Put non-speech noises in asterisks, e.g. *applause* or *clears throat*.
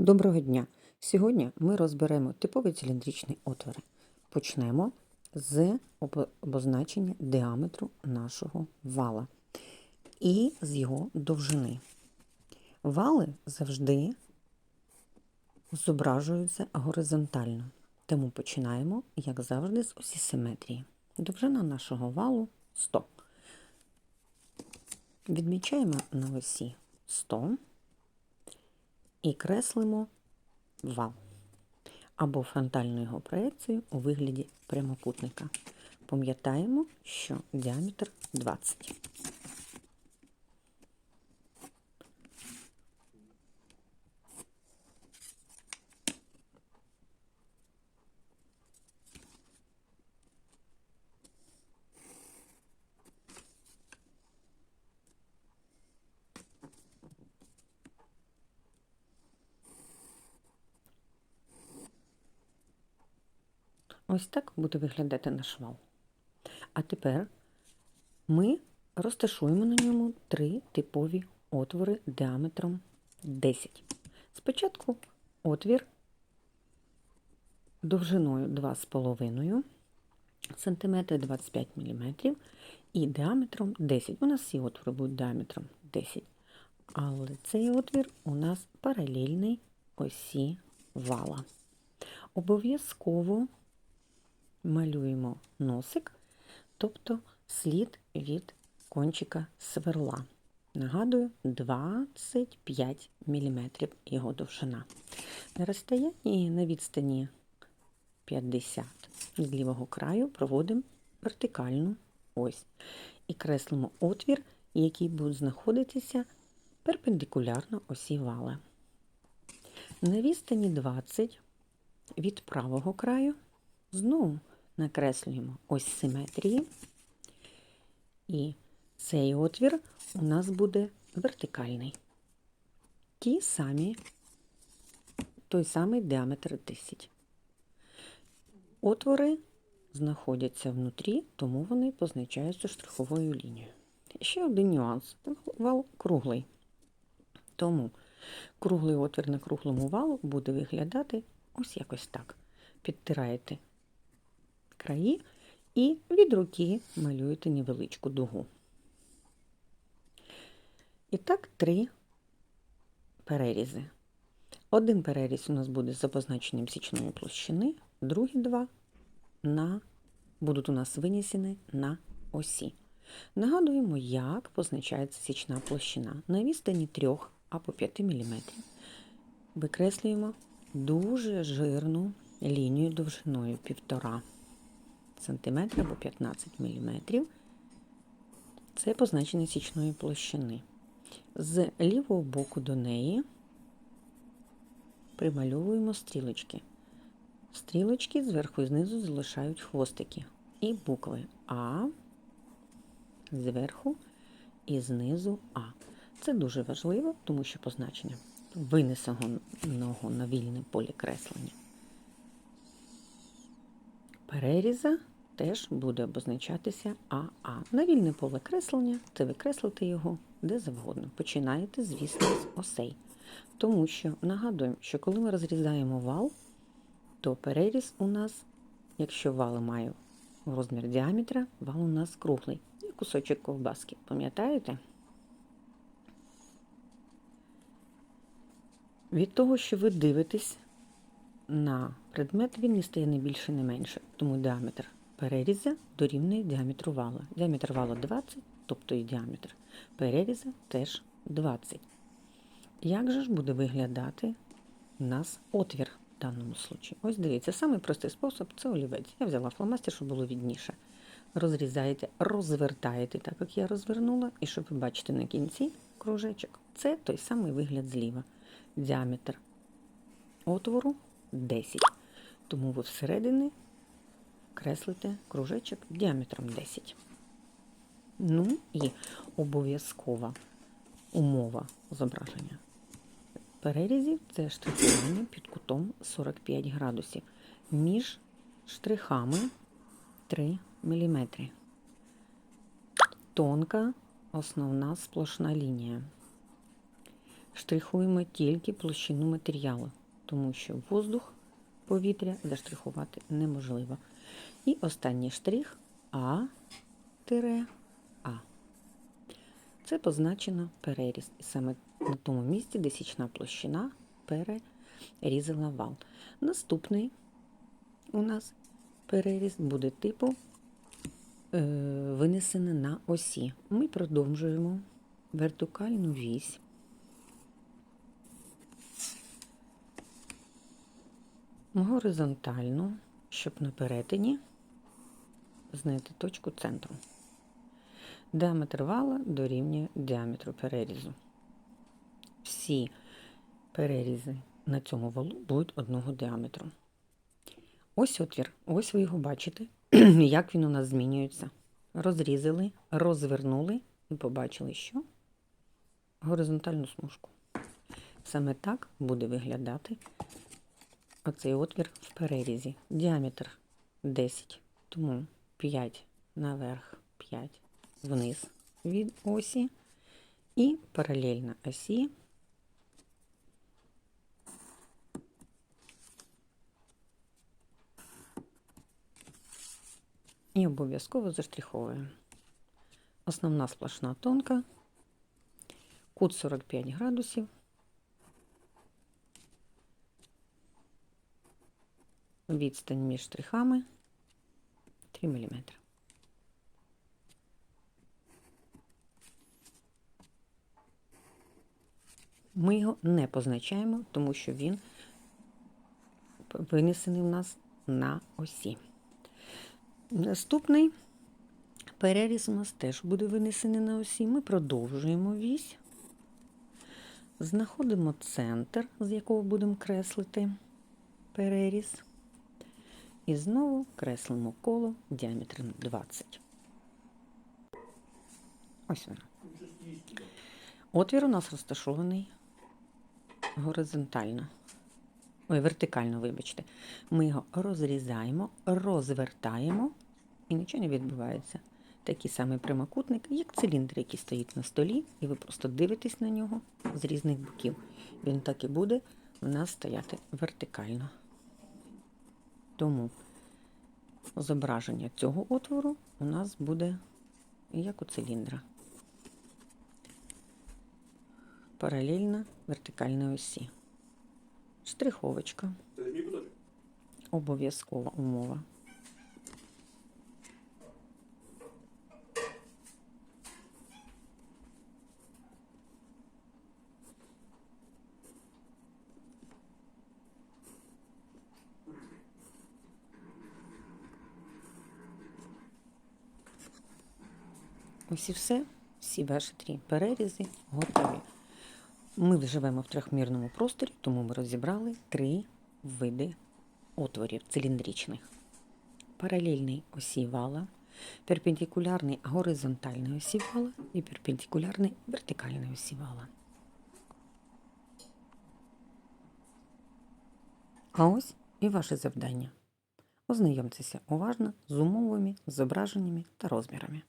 Доброго дня! Сьогодні ми розберемо типові циліндричні отвори. Почнемо з обозначення діаметру нашого вала і з його довжини. Вали завжди зображуються горизонтально, тому починаємо, як завжди, з осі симетрії. Довжина нашого валу 100. Відмічаємо на осі 100 і креслимо вал або фронтальну його проекцію у вигляді прямокутника. Пам'ятаємо, що діаметр 20. Ось так буде виглядати наш вал. А тепер ми розташуємо на ньому три типові отвори діаметром 10. Спочатку отвір довжиною 2,5 см 25 мм і діаметром 10. У нас всі отвори будуть діаметром 10. Але цей отвір у нас паралельний осі вала. Обов'язково малюємо носик, тобто слід від кончика сверла. Нагадую, 25 мм його довжина. На розстоянні на відстані 50 з лівого краю проводимо вертикальну ось і креслимо отвір, який буде знаходитися перпендикулярно осі вала. На відстані 20 від правого краю знову накреслюємо ось симетрії, і цей отвір у нас буде вертикальний. Ті самі, той самий діаметр 10. Отвори знаходяться внутрі, тому вони позначаються штриховою лінією. Ще один нюанс. Вал круглий. Тому круглий отвір на круглому валу буде виглядати ось якось так. Підтираєте краї і від руки малюєте невеличку дугу. І так, три перерізи. Один переріз у нас буде з обозначенням січної площини, другі два на, будуть у нас винесені на осі. Нагадуємо, як позначається січна площина. На відстані 3 або 5 мм викреслюємо дуже жирну лінію довжиною 1,5 см або 15 мм. Це позначення січної площини. З лівого боку до неї примальовуємо стрілочки. Стрілочки зверху і знизу залишають хвостики. І букви А зверху і знизу А. Це дуже важливо, тому що позначення винесеного на вільне поле креслення. Переріза теж буде обозначатися АА. На вільне поле креслення це викреслити його де завгодно. Починаєте, звісно, з осей. Тому що нагадуємо, що коли ми розрізаємо вал, то переріз у нас, якщо вал має розмір діаметра, вал у нас круглий. І кусочок ковбаски. Пам'ятаєте? Від того, що ви дивитесь на предмет, він не стає не більше, не менше. Тому діаметр переріза дорівнює діаметру вала. Діаметр вала 20, тобто і діаметр переріза теж 20. Як же ж буде виглядати у нас отвір в даному случаї? Ось дивіться, самий простий спосіб це олівець. Я взяла фломастер, щоб було відніше. Розрізаєте, розвертаєте, так як я розвернула, і щоб ви бачите на кінці кружечок. Це той самий вигляд зліва. Діаметр отвору 10. Тому ви всередині креслите кружечок діаметром 10. Ну і обов'язкова умова зображення перерізів це штрихування під кутом 45 градусів. Між штрихами 3 мм. Тонка основна сплошна лінія. штрихуємо тільки площину матеріалу, тому що воздух, повітря заштрихувати неможливо. І останній штрих А тире А. Це позначено переріз. І саме на тому місці, де січна площина перерізала вал. Наступний у нас переріз буде типу е, винесене на осі. Ми продовжуємо вертикальну вісь. Горизонтально, щоб на перетині знайти точку центру. Діаметр вала дорівнює діаметру перерізу. Всі перерізи на цьому валу будуть одного діаметру. Ось отвір, ось ви його бачите, *clears throat* як він у нас змінюється. Розрізали, розвернули і побачили, що горизонтальну смужку. Саме так буде виглядати оцей отвір в перерізі. Діаметр 10, тому 5 наверх, 5 вниз від осі і паралельно осі і обов'язково заштриховуємо. Основна сплошна тонка, кут 45 градусів. Відстань між штрихами 3 мм. Ми його не позначаємо, тому що він винесений в нас на осі. Наступний переріз у нас теж буде винесений на осі. Ми продовжуємо вісь, знаходимо центр, з якого будемо креслити переріз. І знову креслимо коло діаметром 20. Ось воно. Отвір у нас розташований горизонтально. Ой, вертикально, вибачте. Ми його розрізаємо, розвертаємо і нічого не відбувається. Такий самий прямокутник, як циліндр, який стоїть на столі, і ви просто дивитесь на нього з різних боків. Він так і буде у нас стояти вертикально. Тому зображення цього отвору у нас буде як у циліндра. Паралельно вертикальної осі. Штриховочка. Обов'язкова умова. Ось і все. Всі ваші три перерізи готові. Ми живемо в трьохмірному просторі, тому ми розібрали три види отворів циліндричних. Паралельний осі вала, перпендикулярний горизонтальний осі вала і перпендикулярний вертикальний осі вала. А ось і ваше завдання. Ознайомтеся уважно з умовами, зображеннями та розмірами.